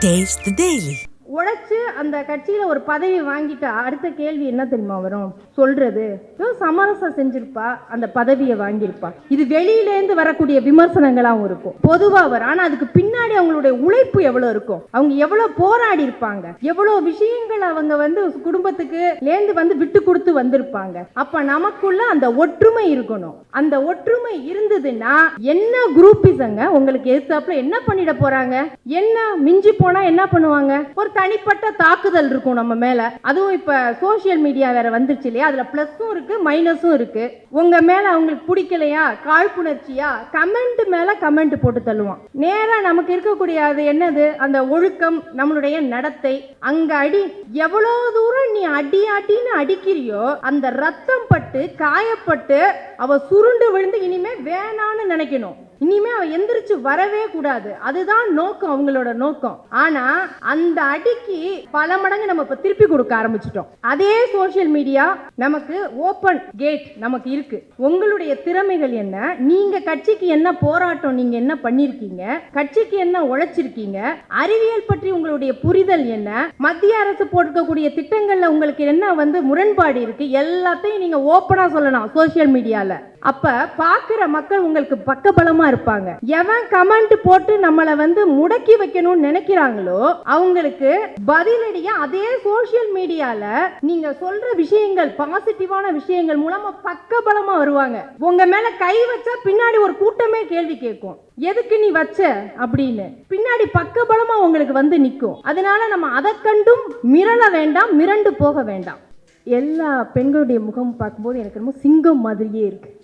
Taste the Daily. உழைச்சு அந்த கட்சியில ஒரு பதவி வாங்கிட்டா அடுத்த கேள்வி என்ன தெரியுமா வரும்? சொல்றது. சமரசம் செஞ்சிருப்பா அந்த பதவியை வாங்கியிருப்பா. இது வெளியிலேருந்து வரக்கூடிய விமர்சனங்களாகவும் இருக்கும். பொதுவா வரும். ஆனா அதுக்கு பின்னாடி அவங்களுடைய உழைப்பு எவ்வளவு இருக்கும்? அவங்க எவ்வளவு போராடி இருப்பாங்க? எவ்வளவு விஷயங்கள் அவங்க வந்து குடும்பத்துக்கு லேந்து வந்து விட்டு கொடுத்து வந்திருப்பாங்க? அப்ப நமக்குள்ள அந்த ஒற்றுமை இருக்கணும். அந்த ஒற்றுமை இருந்ததுன்னா என்ன குரூப்பிசங்க? உங்களுக்கு எதிர்த்தாப்புல என்ன பண்ணிட போறாங்க? என்ன மிஞ்சி போனா என்ன பண்ணுவாங்க? ஒரு தனிப்பட்ட தாக்குதல் இருக்கும் நம்ம மேல. அதுவும் இப்ப சோஷியல் மீடியா வேற வந்துருச்சு இல்லையா? அதுல பிளஸும் இருக்கு மைனஸும் இருக்கு. உங்க மேல அவங்களுக்கு பிடிக்கலையா? காழ்ப்புணர்ச்சியா? கமெண்ட் மேல கமெண்ட் போட்டு தள்ளுவான். நேரா நமக்கு இருக்கக்கூடிய அது என்னது? அந்த ஒழுக்கம் நம்மளுடைய நடத்தை. அங்க அடி எவ்வளவு தூரம் நீ அடி அடின்னு அடிக்கிறியோ அந்த ரத்தம் பட்டு காயப்பட்டு அவ சுருண்டு விழுந்து இனிமே வேணான்னு நினைக்கணும். இனிமே அவன் எந்திரிச்சு வரவே கூடாது. அதுதான் நோக்கம் அவங்களோட நோக்கம். ஆனா அந்த அடிக்கு பல மடங்கு நம்ம இப்ப திருப்பி கொடுக்க ஆரம்பிச்சிட்டோம். அதே சோஷியல் மீடியா நமக்கு ஓபன் கேட் நமக்கு இருக்கு. உங்களுடைய திறமைகள் என்ன? நீங்க கட்சிக்கு என்ன போராட்டம் நீங்க என்ன பண்ணிருக்கீங்க? கட்சிக்கு என்ன உழைச்சிருக்கீங்க? அறிவியல் பற்றி உங்களுடைய புரிதல் என்ன? மத்திய அரசு போட்டுக்கக்கூடிய திட்டங்கள்ல உங்களுக்கு என்ன வந்து முரண்பாடு இருக்கு? எல்லாத்தையும் நீங்க ஓப்பனா சொல்லலாம் சோஷியல் மீடியால அப்ப பாக்குற மக்கள் உங்களுக்கு பக்கபலமா இருப்பாங்க. எவன் கமெண்ட் போட்டு நம்மளை வந்து முடக்கி வைக்கணும்னு நினைக்கிறாங்களோ அவங்களுக்கு பதிலடியா அதே சோஷியல் மீடியால நீங்க சொல்ற விஷயங்கள் பாசிட்டிவான விஷயங்கள் மூலமா பக்கபலமா வருவாங்க. உங்க மேல கை வச்சா பின்னாடி ஒரு கூட்டமே கேள்வி கேட்கும். எதுக்கு நீ வச்ச? அப்படின்னு. பின்னாடி பக்கபலமா உங்களுக்கு வந்து நிற்கும் அதனால நம்ம அதை கண்டும் மிரள வேண்டாம் மிரண்டு போக வேண்டாம். எல்லா பெண்களுடைய முகம் பார்க்கும்போது எனக்கு ரொம்ப சிங்கம் மாதிரியே இருக்குது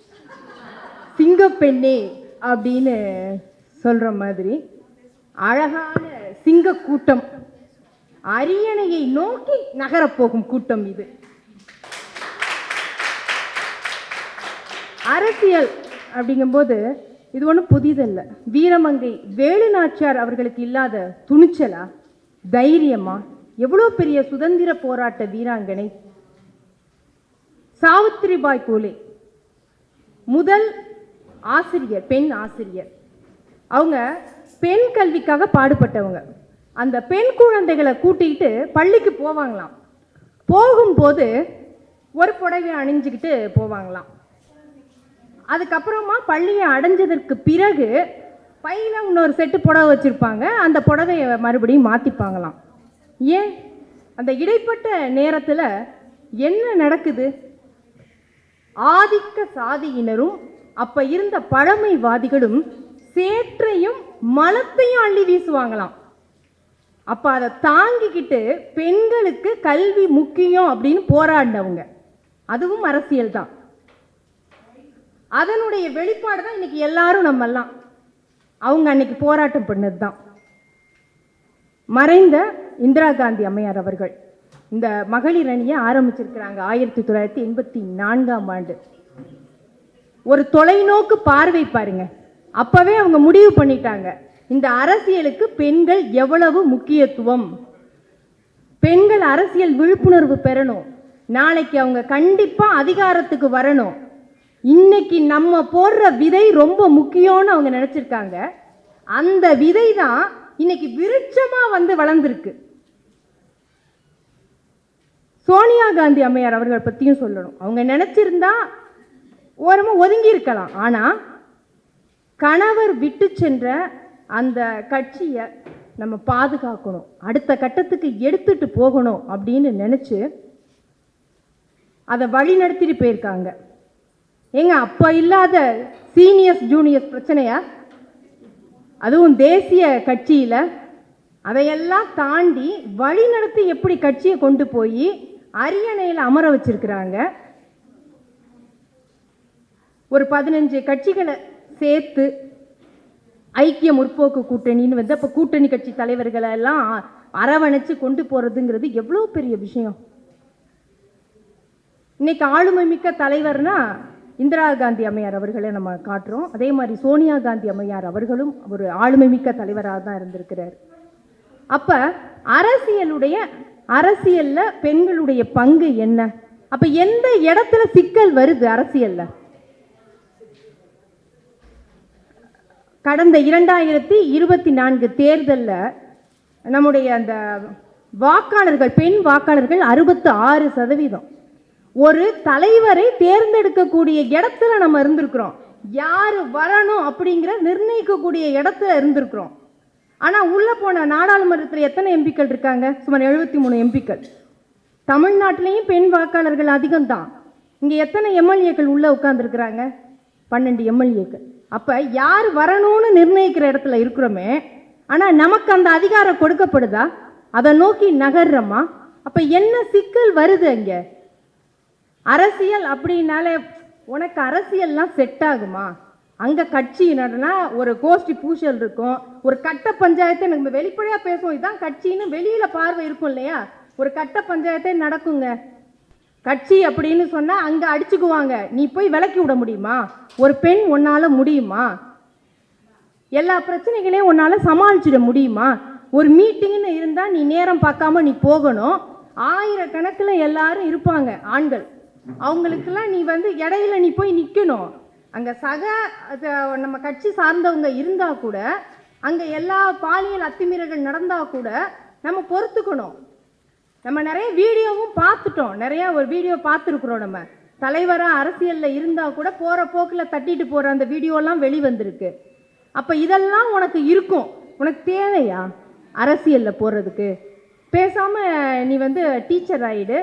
சிங்க சிங்கப்பெண்ணே அப்படின்னு சொல்கிற மாதிரி அழகான சிங்க கூட்டம் அரியணையை நோக்கி நகரப்போகும் கூட்டம் இது. அரசியல் அப்படிங்கும்போது இது ஒன்றும் புதிதல்ல. வீரமங்கை வேலு நாச்சியார் அவர்களுக்கு இல்லாத துணிச்சலா தைரியமா எவ்வளோ பெரிய சுதந்திர போராட்ட வீராங்கனை? சாவித்திரிபாய் பூலே முதல் ஆசிரியர் பெண் ஆசிரியர். அவங்க பெண் கல்விக்காக பாடுபட்டவங்க. அந்த பெண் குழந்தைகளை கூட்டிக்கிட்டு பள்ளிக்கு போவாங்களாம். போகும்போது ஒரு புடவை அணிஞ்சுக்கிட்டு போவாங்களாம். அதுக்கப்புறமா பள்ளியை அடைஞ்சதற்கு பிறகு பையில் இன்னொரு செட்டு புடவை வச்சுருப்பாங்க. அந்த புடவையை மறுபடியும் மாற்றிப்பாங்களாம் ஏன்? அந்த இடைப்பட்ட நேரத்தில் என்ன நடக்குது? ஆதிக்க சாதியினரும் அப்ப இருந்த பழமைவாதிகளும் சேற்றையும் மலத்தையும் அள்ளி வீசுவாங்களாம். அப்ப அதை தாங்கிக்கிட்டு பெண்களுக்கு கல்வி முக்கியம் அப்படின்னு போராடினவங்க. அதுவும் அரசியல் தான். அதனுடைய வெளிப்பாடு தான் இன்னைக்கு எல்லாரும் நம்ம எல்லாம் அவங்க அன்னைக்கு போராட்டம் பண்ணது தான். மறைந்த இந்திரா காந்தி அம்மையார் அவர்கள் இந்த மகளிர் அணியை ஆரம்பிச்சிருக்கிறாங்க ஆயிரத்தி தொள்ளாயிரத்தி எண்பத்தி நான்காம் ஆண்டு. ஒரு தொலைநோக்கு பார்வை பாருங்க. அப்பவே அவங்க முடிவு பண்ணிட்டாங்க. இந்த அரசியலுக்கு பெண்கள் எவ்வளவு முக்கியத்துவம்? பெண்கள் அரசியல் விழிப்புணர்வு பெறணும். நாளைக்கு அவங்க கண்டிப்பா அதிகாரத்துக்கு வரணும். இன்னைக்கு நம்ம போடுற விதை ரொம்ப முக்கியம்னு அவங்க நினைச்சிருக்காங்க. அந்த விதை தான் இன்னைக்கு விருட்சமா வந்து வளர்ந்துருக்கு. சோனியா காந்தி அம்மையார் அவர்கள் பற்றியும் சொல்லணும். அவங்க நினச்சிருந்தா ஓரமாக ஒதுங்கி இருக்கலாம். ஆனால் கணவர் விட்டு சென்ற அந்த கட்சியை நம்ம பாதுகாக்கணும். அடுத்த கட்டத்துக்கு எடுத்துட்டு போகணும் அப்படின்னு நினச்சி அதை வழி நடத்திட்டு போயிருக்காங்க. ஏங்க அப்போ இல்லாத சீனியர்ஸ் ஜூனியர்ஸ் பிரச்சனையா? அதுவும் தேசிய கட்சியில். அதையெல்லாம் தாண்டி வழி நடத்தி எப்படி கட்சியை கொண்டு போய் அரியணையில் அமர வச்சிருக்கிறாங்க. ஒரு பதினஞ்சு கட்சிகளை சேர்த்து ஐக்கிய முற்போக்கு கூட்டணின்னு வந்து அப்போ கூட்டணி கட்சி தலைவர்களை எல்லாம் அரவணைச்சு கொண்டு போகிறதுங்கிறது எவ்வளோ பெரிய விஷயம். இன்னைக்கு ஆளுமை மிக்க தலைவர்னா இந்திரா காந்தி அம்மையார் அவர்களை நம்ம காட்டுறோம். அதே மாதிரி சோனியா காந்தி அம்மையார் அவர்களும் ஒரு ஆளுமை மிக்க தலைவராக தான் இருந்திருக்கிறார். அப்போ அரசியலுடைய அரசியலில் பெண்களுடைய பங்கு என்ன? அப்போ எந்த இடத்துல சிக்கல் வருது அரசியலில்? கடந்த இரண்டாயிரத்தி இருபத்தி நான்கு தேர்தலில் நம்முடைய அந்த வாக்காளர்கள் பெண் வாக்காளர்கள் அறுபத்து ஆறு சதவீதம். ஒரு தலைவரை தேர்ந்தெடுக்கக்கூடிய இடத்துல நம்ம இருந்திருக்கிறோம். யார் வரணும் அப்படிங்கிற நிர்ணயிக்கக்கூடிய இடத்துல இருந்திருக்கிறோம். ஆனால் உள்ளே போன நாடாளுமன்றத்தில் எத்தனை எம்பிக்கள் இருக்காங்க? சுமார் எழுபத்தி மூணு எம்பிக்கள். தமிழ்நாட்டிலையும் பெண் வாக்காளர்கள் அதிகம்தான். இங்கே எத்தனை எம்எல்ஏக்கள் உள்ளே உட்காந்துருக்குறாங்க பன்னெண்டு எம்எல்ஏக்கள். அப்போ யார் வரணும்னு நிர்ணயிக்கிற இடத்துல இருக்கிறோமே ஆனால் நமக்கு அந்த அதிகாரம் கொடுக்கப்படுதா? அதை நோக்கி நகர்றோமா? அப்போ என்ன சிக்கல் வருது அங்கே? அரசியல் அப்படின்னாலே உனக்கு அரசியல்லாம் செட் ஆகுமா? அங்கே கட்சி என்னன்னா ஒரு கோஷ்டி பூசல் இருக்கும் ஒரு கட்ட பஞ்சாயத்தை நம்ம வெளிப்படையாக பேசுவோம். இதுதான் கட்சின்னு வெளியில் பார்வை இருக்கும் இல்லையா? ஒரு கட்ட பஞ்சாயத்தே நடக்குங்க. கட்சி அப்படின்னு சொன்னால் அங்கே அடிச்சுக்குவாங்க. நீ போய் விலக்கி விட முடியுமா? ஒரு பெண் உன்னால் முடியுமா? எல்லா பிரச்சனைகளையும் உன்னால் சமாளிச்சிட முடியுமா? ஒரு மீட்டிங்னு இருந்தால் நீ நேரம் பார்க்காம நீ போகணும். ஆயிரக்கணக்கில் எல்லாரும் இருப்பாங்க ஆண்கள். அவங்களுக்கெல்லாம் நீ வந்து இடையில நீ போய் நிற்கணும் அங்கே சக நம்ம கட்சி சார்ந்தவங்க இருந்தால் கூட அங்கே எல்லா பாலியல் அத்துமீறல்கள் நடந்தால் கூட நம்ம பொறுத்துக்கணும். நம்ம நிறைய வீடியோவும் பார்த்துட்டோம். நிறைய ஒரு வீடியோ பார்த்துருக்குறோம் நம்ம. தலைவராக அரசியலில் இருந்தால் கூட போகிற போக்கில் தட்டிட்டு போகிற அந்த வீடியோலாம் வெளிவந்திருக்கு. அப்போ இதெல்லாம் உனக்கு இருக்கும். உனக்கு தேவையா அரசியலில் போகிறதுக்கு பேசாமல் நீ வந்து டீச்சர் ஆகிடு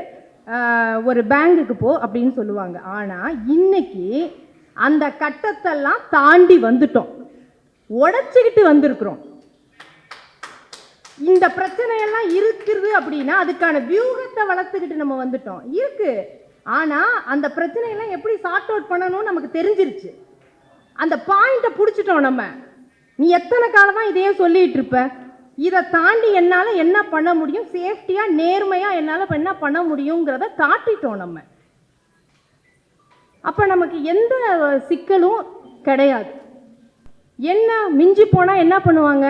ஒரு பேங்குக்கு போ அப்படின்னு சொல்லுவாங்க. ஆனால் இன்னைக்கு அந்த கட்டத்தெல்லாம் தாண்டி வந்துட்டோம். உடச்சிக்கிட்டு வந்திருக்கிறோம். இந்த பிரச்சனையெல்லாம் இருக்குது அப்படின்னா அதுக்கான வியூகத்தை வளர்த்துக்கிட்டு நம்ம வந்துட்டோம். இருக்கு. ஆனால் அந்த பிரச்சனையெல்லாம் எப்படி சார்ட் அவுட் பண்ணணும்னு நமக்கு தெரிஞ்சிருச்சு. அந்த பாயிண்ட்டை பிடிச்சிட்டோம் நம்ம. நீ எத்தனை காலம் தான் இதையே சொல்லிட்டு இருப்ப? இதை தாண்டி என்னால் என்ன பண்ண முடியும்? சேஃப்டியாக நேர்மையாக என்னால் என்ன பண்ண முடியுங்கிறத காட்டிட்டோம் நம்ம. அப்போ நமக்கு எந்த சிக்கலும் கிடையாது. என்ன மிஞ்சி போனால் என்ன பண்ணுவாங்க?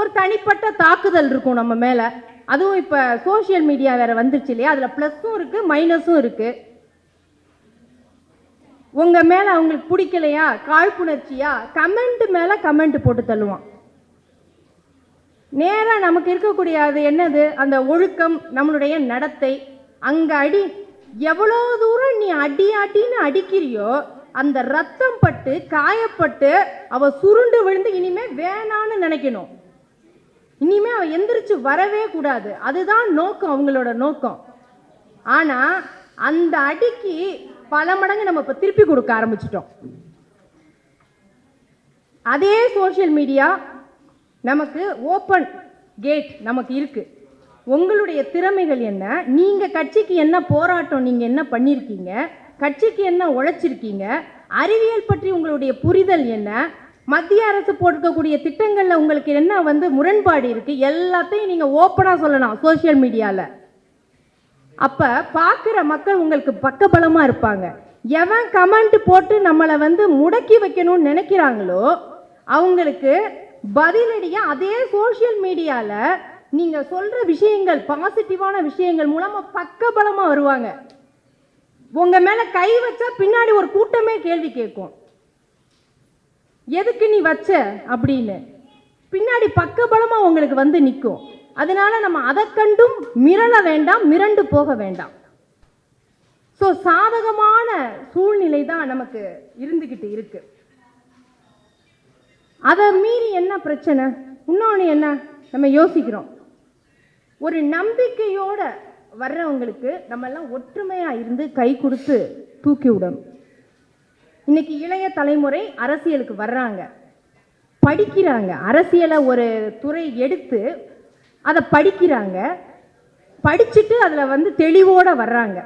ஒரு தனிப்பட்ட தாக்குதல் இருக்கும் நம்ம மேலே. அதுவும் இப்போ சோஷியல் மீடியா வேறு வந்துருச்சு இல்லையா? அதில் ப்ளஸ்ஸும் இருக்குது மைனஸும் இருக்குது உங்கள் மேலே அவங்களுக்கு பிடிக்கலையா? காழ்ப்புணர்ச்சியா? கமெண்ட் மேலே கமெண்ட் போட்டு தள்ளுவான். நேராக நமக்கு இருக்கக்கூடிய அது என்னது? அந்த ஒழுக்கம் நம்மளுடைய நடத்தை. அங்கே அடி எவ்வளோ தூரம் நீ அடி அடின்னு அடிக்கிறியோ அந்த ரத்தம் பட்டு காயப்பட்டு அவ சுருண்டு விழுந்து இனிமே வேணான்னு நினைக்கணும். இனிமே அவன் எந்திரிச்சு வரவே கூடாது. அதுதான் நோக்கம் அவங்களோட நோக்கம். ஆனா அந்த அடிக்கு பல மடங்கு நம்ம இப்ப திருப்பி கொடுக்க ஆரம்பிச்சிட்டோம். அதே சோஷியல் மீடியா நமக்கு ஓப்பன் கேட் நமக்கு இருக்கு. உங்களுடைய திறமைகள் என்ன? நீங்க கட்சிக்கு என்ன போராட்டம் நீங்க என்ன பண்ணியிருக்கீங்க கட்சிக்கு என்ன உழைச்சிருக்கீங்க? அறிவியல் பற்றி உங்களுடைய புரிதல் என்ன? மத்திய அரசு போட்டிருக்கக்கூடிய திட்டங்களில் உங்களுக்கு என்ன வந்து முரண்பாடு இருக்கு? எல்லாத்தையும் நீங்க ஓப்பனா சொல்லலாம் சோஷியல் மீடியால அப்ப பார்க்குற மக்கள் உங்களுக்கு பக்கபலமாக இருப்பாங்க. எவன் கமெண்ட் போட்டு நம்மளை வந்து முடக்கி வைக்கணும்னு நினைக்கிறாங்களோ அவங்களுக்கு பதிலடியா அதே சோஷியல் மீடியால நீங்க சொல்ற விஷயங்கள் பாசிட்டிவான விஷயங்கள் மூலமா பக்கபலமா வருவாங்க. உங்க மேல கை வச்சா பின்னாடி ஒரு கூட்டமே கேள்வி கேட்கும். எதுக்கு நீ வச்ச? அப்படின்னு. பின்னாடி பக்கபலமாக உங்களுக்கு வந்து நிற்கும் அதனால நம்ம அதை கண்டும் மிரள வேண்டாம் மிரண்டு போக வேண்டாம். ஸோ சாதகமான சூழ்நிலை தான் நமக்கு இருந்துக்கிட்டு இருக்கு. அதை மீறி என்ன பிரச்சனை? இன்னொன்று என்ன? நம்ம யோசிக்கிறோம். ஒரு நம்பிக்கையோட வர்றவங்களுக்கு நம்ம எல்லாம் ஒற்றுமையாக இருந்து கை கொடுத்து தூக்கி விடணும். இன்னைக்கு இளைய தலைமுறை அரசியலுக்கு வர்றாங்க. படிக்கிறாங்க. அரசியலை ஒரு துறை எடுத்து அதை படிக்கிறாங்க. படிச்சுட்டு அதில் வந்து தெளிவோடு வர்றாங்க.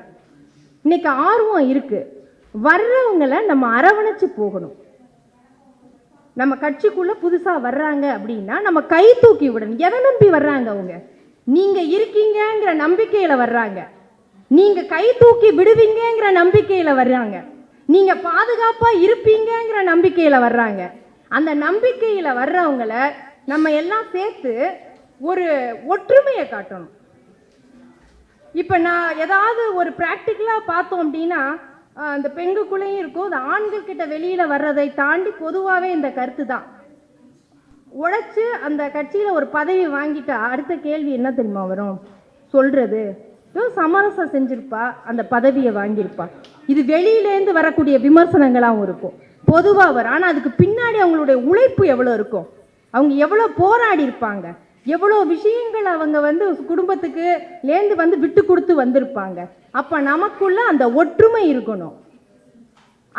இன்னைக்கு ஆர்வம் இருக்குது வர்றவங்களை நம்ம அரவணைச்சு போகணும். நம்ம கட்சிக்குள்ளே புதுசாக வர்றாங்க அப்படின்னா நம்ம கை தூக்கி விடணும். எதை நம்பி வர்றாங்க அவங்க? நீங்கள் இருக்கீங்கங்கிற நம்பிக்கையில் வர்றாங்க. நீங்கள் கை தூக்கி விடுவீங்கங்கிற நம்பிக்கையில் வர்றாங்க. நீங்கள் பாதுகாப்பாக இருப்பீங்கங்கிற நம்பிக்கையில் வர்றாங்க. அந்த நம்பிக்கையில் வர்றவங்கள நம்ம எல்லாம் சேர்த்து ஒரு ஒற்றுமையை காட்டணும். இப்போ நான் ஏதாவது ஒரு ப்ராக்டிக்கலாக பார்த்தோம் அப்படின்னா அந்த பெண்களுக்குள்ளேயும் இருக்கும். அது ஆண்கள் கிட்ட வெளியில் வர்றதை தாண்டி பொதுவாகவே இந்த கருத்து தான். உழைச்சி அந்த கட்சியில் ஒரு பதவி வாங்கிட்டா அடுத்த கேள்வி என்ன தெரியுமா வரும்? சொல்கிறது சமரசம் செஞ்சிருப்பா அந்த பதவியை வாங்கியிருப்பா. இது வெளியிலேருந்து வரக்கூடிய விமர்சனங்களாகவும் இருக்கும். பொதுவாக வரும். ஆனால் அதுக்கு பின்னாடி அவங்களுடைய உழைப்பு எவ்வளோ இருக்கும்? அவங்க எவ்வளோ போராடி இருப்பாங்க? எவ்வளோ விஷயங்கள் அவங்க வந்து குடும்பத்துக்கு லேந்து வந்து விட்டு கொடுத்து வந்திருப்பாங்க? அப்போ நமக்குள்ள அந்த ஒற்றுமை இருக்கணும்.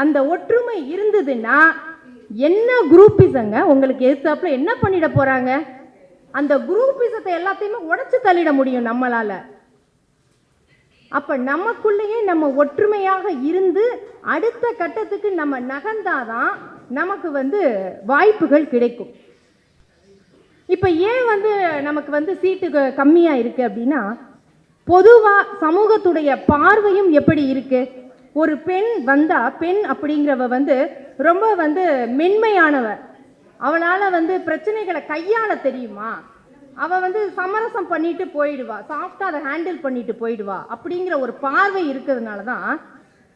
அந்த ஒற்றுமை இருந்ததுன்னா என்ன குரூப்பிசங்க? உங்களுக்கு எதிர்த்தாப்புல என்ன பண்ணிட போகிறாங்க அந்த குரூப்பிசத்தை எல்லாத்தையுமே உடச்சி தள்ளிட முடியும் நம்மளால். அப்போ நமக்குள்ளேயே நம்ம ஒற்றுமையாக இருந்து அடுத்த கட்டத்துக்கு நம்ம நகர்ந்தாதான் நமக்கு வந்து வாய்ப்புகள் கிடைக்கும். இப்போ ஏன் வந்து நமக்கு வந்து சீட்டு க- கம்மியா இருக்கு அப்படின்னா பொதுவாக சமூகத்துடைய பார்வையும் எப்படி இருக்கு? ஒரு பெண் வந்தால் பெண் அப்படிங்கிறவ வந்து ரொம்ப வந்து மென்மையானவ. அவளால் வந்து பிரச்சனைகளை கையாள தெரியுமா? அவள் வந்து சமரசம் பண்ணிட்டு போயிடுவா. சாஃப்டாக அதை ஹேண்டில் பண்ணிட்டு போயிடுவா. அப்படிங்கிற ஒரு பார்வை இருக்கிறதுனால தான்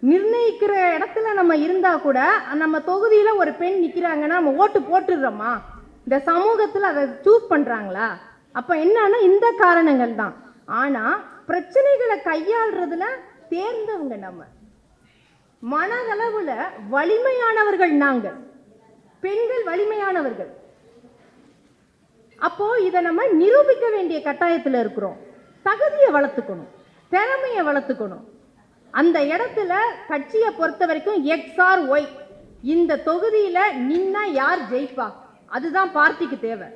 நிர்ணயிக்கிற இடத்துல நம்ம இருந்தால் கூட நம்ம தொகுதியில் ஒரு பெண் நிற்கிறாங்கன்னா நம்ம ஓட்டு போட்டுடுறோமா? இந்த சமூகத்தில் அதை சூஸ் பண்ணுறாங்களா அப்போ என்னன்னா இந்த காரணங்கள் தான். ஆனால் பிரச்சனைகளை கையாள்றதுல தேர்ந்தவங்க நம்ம. மனதளவில் வலிமையானவர்கள் நாங்கள். பெண்கள் வலிமையானவர்கள். அப்போ இதை நம்ம நிரூபிக்க வேண்டிய கட்டாயத்தில் இருக்கிறோம். தகுதியை வளர்த்துக்கணும். திறமையை வளர்த்துக்கணும். அந்த இடத்துல கட்சியை பொறுத்த வரைக்கும் எக்ஸ் ஆர் ஒய் இந்த தொகுதியில் நின்னா யார் ஜெயிப்பா? அதுதான் பார்ட்டிக்கு தேவை.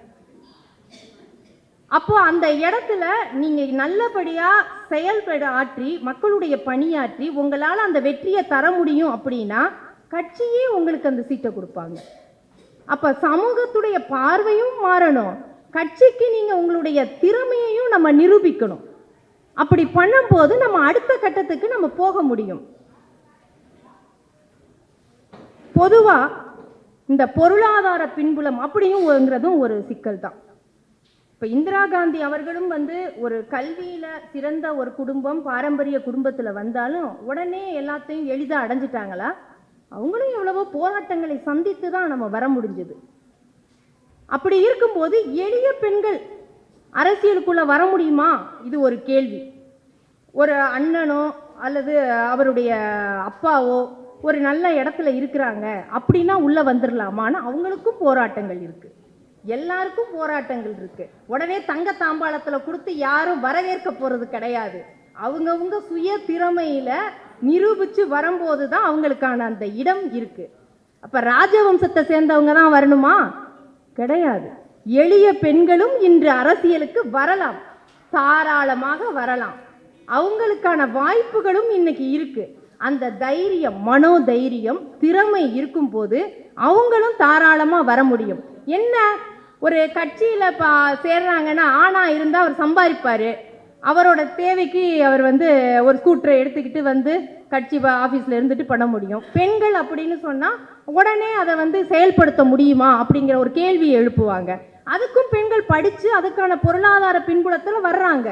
அப்போ அந்த இடத்துல நீங்க நல்லபடியா செயல்பட ஆற்றி மக்களுடைய பணியாற்றி உங்களால் அந்த வெற்றியை தர முடியும் அப்படின்னா கட்சியே உங்களுக்கு அந்த சீட்டை கொடுப்பாங்க. அப்ப சமூகத்துடைய பார்வையும் மாறணும். கட்சிக்கு நீங்க உங்களுடைய திறமையையும் நம்ம நிரூபிக்கணும். அப்படி பண்ணும்போது நம்ம அடுத்த கட்டத்துக்கு நம்ம போக முடியும். பொதுவா இந்த பொருளாதார பின்புலம் அப்படியும்ங்கிறதும் ஒரு சிக்கல் தான். இப்போ இந்திரா காந்தி அவர்களும் வந்து ஒரு கல்வியில சிறந்த ஒரு குடும்பம் பாரம்பரிய குடும்பத்துல வந்தாலும் உடனே எல்லாத்தையும் எளிதா அடைஞ்சிட்டாங்களா? அவங்களும் எவ்வளவோ போராட்டங்களை சந்தித்து தான் நம்ம வர முடிஞ்சது. அப்படி இருக்கும்போது எளிய பெண்கள் அரசியலுக்குள்ள வர முடியுமா? இது ஒரு கேள்வி. ஒரு அண்ணனோ அல்லது அவருடைய அப்பாவோ ஒரு நல்ல இடத்துல இருக்கிறாங்க அப்படின்னா உள்ளே வந்துடலாமான்னு அவங்களுக்கும் போராட்டங்கள் இருக்குது எல்லாருக்கும் போராட்டங்கள் இருக்குது உடனே தங்க தாம்பாளத்தில் கொடுத்து யாரும் வரவேற்க போகிறது கிடையாது. அவங்கவுங்க சுய திறமையில் நிரூபித்து வரும்போது தான் அவங்களுக்கான அந்த இடம் இருக்குது அப்போ ராஜவம்சத்தை சேர்ந்தவங்க தான் வரணுமா? கிடையாது. எளிய பெண்களும் இன்று அரசியலுக்கு வரலாம். தாராளமாக வரலாம். அவங்களுக்கான வாய்ப்புகளும் இன்னைக்கு இருக்கு. அந்த தைரியம் மனோ தைரியம் திறமை இருக்கும்போது அவங்களும் தாராளமாக வர முடியும். என்ன? ஒரு கட்சியில் இப்போ சேர்றாங்கன்னா ஆணாக இருந்தால் அவர் சம்பாதிப்பார். அவரோட தேவைக்கு அவர் வந்து ஒரு ஸ்கூட்டரை எடுத்துக்கிட்டு வந்து கட்சி ஆஃபீஸில் இருந்துட்டு பண்ண முடியும். பெண்கள் அப்படின்னு சொன்னால் உடனே அதை வந்து செயல்படுத்த முடியுமா அப்படிங்கிற ஒரு கேள்வியை எழுப்புவாங்க. அதுக்கும் பெண்கள் படித்து அதுக்கான பொருளாதார பின்புலத்தில் வர்றாங்க.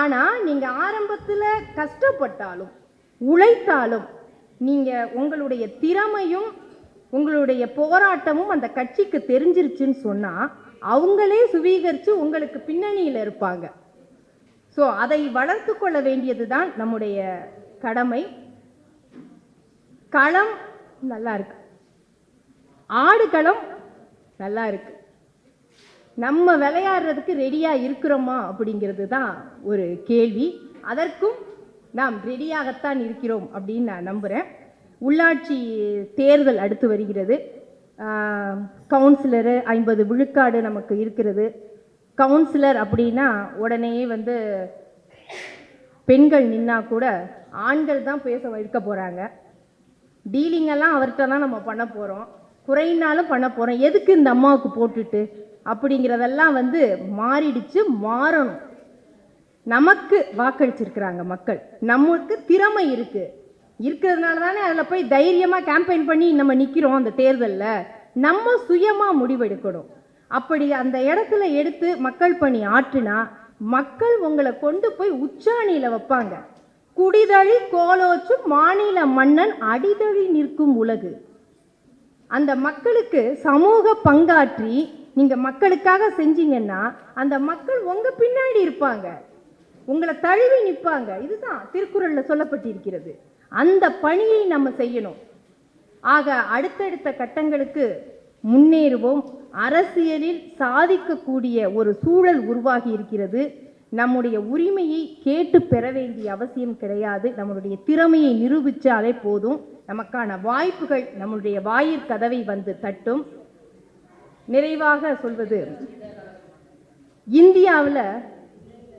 ஆனால் நீங்கள் ஆரம்பத்தில் கஷ்டப்பட்டாலும் உழைத்தாலும் நீங்கள் உங்களுடைய திறமையும் உங்களுடைய போராட்டமும் அந்த கட்சிக்கு தெரிஞ்சிருச்சுன்னு சொன்னால் அவங்களே சுவீகரித்து உங்களுக்கு பின்னணியில் இருப்பாங்க. ஸோ அதை வளர்த்து கொள்ள வேண்டியது தான் நம்முடைய கடமை. களம் நல்லா இருக்கு. ஆடு களம் நல்லா இருக்கு. நம்ம விளையாடுறதுக்கு ரெடியாக இருக்கிறோமா அப்படிங்கிறது தான் ஒரு கேள்வி. அதற்கும் நாம் ரெடியாகத்தான் இருக்கிறோம் அப்படின்னு நான் நம்புகிறேன் உள்ளாட்சி தேர்தல் அடுத்து வருகிறது. கவுன்சிலரு ஐம்பது விழுக்காடு நமக்கு இருக்கிறது. கவுன்சிலர் அப்படின்னா உடனே வந்து பெண்கள் நின்னா கூட ஆண்கள் தான் பேச இருக்க போகிறாங்க டீலிங்கெல்லாம் அவர்கிட்ட தான் நம்ம பண்ண போகிறோம் குறைனாலும் பண்ண போகிறோம் எதுக்கு இந்த அம்மாவுக்கு போட்டுட்டு? அப்படிங்கிறதெல்லாம் வந்து மாறிடுச்சு மாறணும். நமக்கு வாக்களிச்சிருக்கிறாங்க மக்கள். நம்மளுக்கு திறமை இருக்குது இருக்கிறதுனால தானே அதில் போய் தைரியமாக கேம்பெயின் பண்ணி நம்ம நிற்கிறோம் அந்த தேர்தலில். நம்ம சுயமாக முடிவெடுக்கணும். அப்படி அந்த இடத்துல எடுத்து மக்கள் பணி ஆற்றினா மக்கள் உங்களை கொண்டு போய் உச்சாணியில் வைப்பாங்க. குடிதழி கோலோச்சும் மாநில மன்னன் அடிதழி நிற்கும் உலகு. அந்த மக்களுக்கு சமூக பங்காற்றி நீங்கள் மக்களுக்காக செஞ்சீங்கன்னா அந்த மக்கள் உங்கள் பின்னாடி இருப்பாங்க. உங்களை தழுவி நிற்பாங்க இதுதான் திருக்குறளில் சொல்லப்பட்டிருக்கிறது. அந்த பணியை நம்ம செய்யணும். ஆக அடுத்தடுத்த கட்டங்களுக்கு முன்னேறுவோம். அரசியலில் சாதிக்கக்கூடிய ஒரு சூழல் உருவாகி இருக்கிறது. நம்முடைய உரிமையை கேட்டு பெற வேண்டிய அவசியம் கிடையாது. நம்மளுடைய திறமையை நிரூபித்தாலே போதும். நமக்கான வாய்ப்புகள் நம்முடைய வாயிற் கதவை வந்து தட்டும். நிறைவாக சொல்வது இந்தியாவில்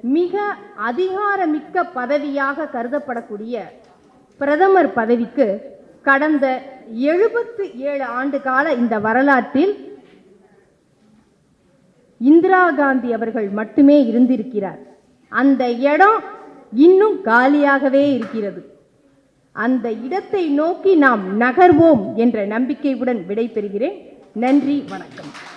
மிக அதிகாரமிக்க பதவியாக கருதப்படக்கூடிய பிரதமர் பதவிக்கு கடந்த எழுபத்து ஏழு ஆண்டு கால இந்த வரலாற்றில் இந்திரா காந்தி அவர்கள் மட்டுமே இருந்திருக்கிறார். அந்த இடம் இன்னும் காலியாகவே இருக்கிறது. அந்த இடத்தை நோக்கி நாம் நகர்வோம் என்ற நம்பிக்கையுடன் விடைபெறுகிறேன். நன்றி வணக்கம்.